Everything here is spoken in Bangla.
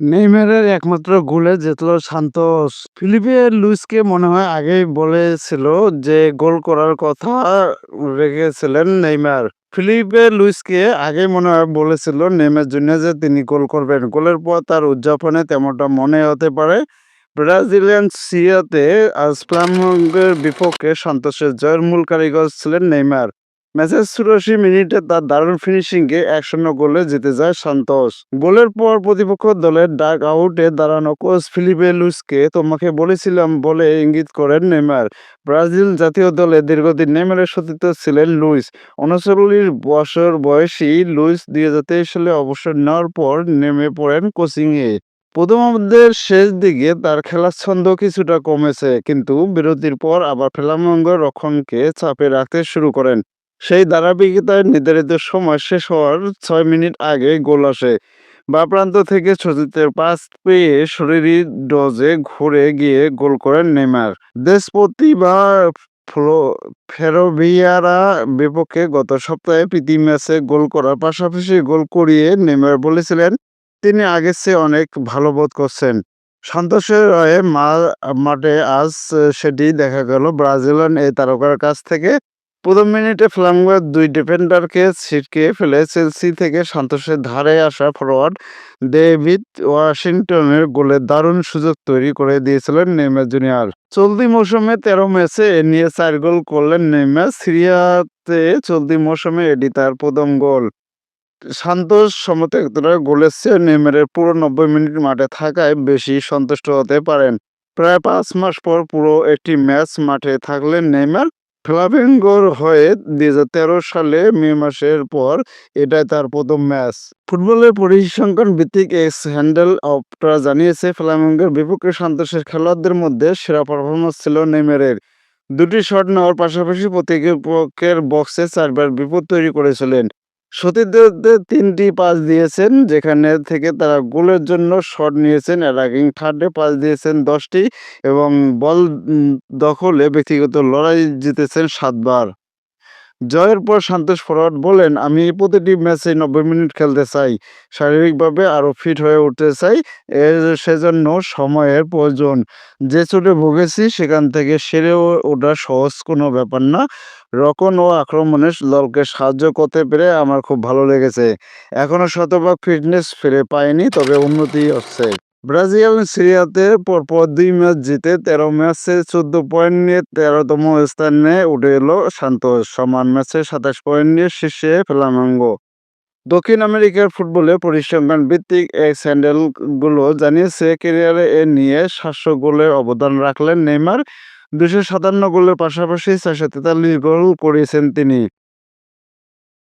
নেইমারের একমাত্র গোলে জিতল সান্তোস। ফিলিপে লুইসকে মনে হয় আগেই বলেছিল যে, গোল করার কথা রেখেছিলেন নেইমার। ফিলিপে লুইসকে আগেই মনে হয় বলেছিল নেইমার জুনিয়র যে তিনি গোল করবেন। গোলের পর তার উদযাপনে তেমনটা মনে হতে পারে। ব্রাজিলিয়ান সিয়াতে আজ বিপক্ষে সান্তোসের জয়ের মূল কারিগর ছিলেন নেইমার। ম্যাচের চুরাশি মিনিটে তার দারুণ ফিনিশিংয়ে এক শূন্য গোলে জিতে যায় সান্তোস। গোলের পর প্রতিপক্ষ দলের ডাক আউটে দাঁড়ানো কোচ ফিলিপে লুইসকে তোমাকে বলেছিলাম বলে ইঙ্গিত করেন নেমার ব্রাজিল জাতীয় দলে দীর্ঘদিন নেইমারের সতীর্থ ছিলেন লুইস। উনচল্লিশ বছর বয়সী লুইস দুই হাজার তেইশ সালে অবসর নেওয়ার পর নেমে পড়েন কোচিংয়ে। প্রথমার্ধের শেষ দিকে তার খেলার ছন্দ কিছুটা কমেছে, কিন্তু বিরতির পর আবার ফ্লামেঙ্গো রক্ষণকে চাপে রাখতে শুরু করেন। সেই ধারাবাহিকতায় নির্ধারিত সময় শেষ হওয়ার ছয় মিনিট আগে গোল আসে। বাঁ প্রান্ত থেকে সতীর্থের পাস পেয়ে শরীরী ডজে ঘুরে গিয়ে গোল করেন নেইমার। দেশপতি বা ফেরোভিয়ারা বিপক্ষে গত সপ্তাহে প্রীতি ম্যাচে গোল করার পাশাপাশি গোল করিয়ে নেইমার বলেছিলেন, তিনি আগের চেয়ে অনেক ভালো বোধ করছেন। সান্তোসের হয়ে মাঠে আজ সেটি দেখা গেল ব্রাজিলিয়ান এই তারকার কাছ থেকে। প্রথম মিনিটে ফ্লামেঙ্গোর দুই ডিফেন্ডারকে ছিটকে ফেলে চেলসি থেকে সান্তোসের ধারে আসা ফরোয়ার্ড ডেভিড ওয়াশিংটনের গোলে দারুণ সুযোগ তৈরি করে দিয়েছিলেন নেইমার জুনিয়র। চলতি মৌসুমে তেরো ম্যাচে এ নিয়ে চার গোল করলেন নেইমার। সিরিয়াতে চলতি মৌসুমে এটি তার প্রথম গোল। সান্তোস সমর্থকরা গোলের চেয়ে নেইমারের পুরো নব্বই মিনিট মাঠে থাকায় বেশি সন্তুষ্ট হতে পারেন। প্রায় পাঁচ মাস পর পুরো একটি ম্যাচ মাঠে থাকলেন নেইমার। ফ্লামেঙ্গোর হয়ে দুই হাজার তেরো সালে মে মাসের পর এটাই তার প্রথম ম্যাচ। ফুটবলের পরিসংখ্যান ভিত্তিক এক্স হ্যান্ডেল অপটা জানিয়েছে, ফ্লামেঙ্গোর বিপক্ষে সন্তোষের খেলোয়াড়দের মধ্যে সেরা পারফরমেন্স ছিল নেমেরের দুটি শট নেওয়ার পাশাপাশি প্রতিপক্ষের বক্সে চারবার বিপদ তৈরি করেছিলেন। সতীর্থদের তিনটি পাস দিয়েছেন, যেখানে থেকে তারা গোলের জন্য শট নিয়েছেন অ্যাটাকিং থার্ডে পাস দিয়েছেন দশটি এবং বল দখলে ব্যক্তিগত লড়াই জিতেছেন সাতবার। জয়ের পর সান্তোস ফরোয়ার্ড বলেন, আমি প্রতিটি ম্যাচে নব্বই মিনিট খেলতে চাই। শারীরিকভাবে আরও ফিট হয়ে উঠতে চাই। সেজন্য সময়ের প্রয়োজন। যে চোটে ভুগেছি সেখান থেকে সেরে ওঠা সহজ কোনো ব্যাপার না। রক্ষণ ও আক্রমণে দলকে সাহায্য করতে পেরে আমার খুব ভালো লেগেছে। এখনও শতভাগ ফিটনেস ফিরে পাইনি, তবে উন্নতি হচ্ছে। ব্রাজিল সিরিয়াতে পরপর দুই ম্যাচ জিতে তেরো ম্যাচে চোদ্দ পয়েন্ট নিয়ে তেরোতম স্থানে উঠে এলো সান্তোস। সমান ম্যাচে সাতাশ পয়েন্ট নিয়ে শীর্ষে ফ্লামেঙ্গো। দক্ষিণ আমেরিকার ফুটবলে পরিসংখ্যান ভিত্তিক এই স্যান্ডেলগুলো জানিয়েছে, ক্যারিয়ারে এ নিয়ে সাতশো গোলের অবদান রাখলেন নেইমার। দুশো সাতান্ন গোলের পাশাপাশি চারশো তেতাল্লিশ গোল করিয়েছেন তিনি।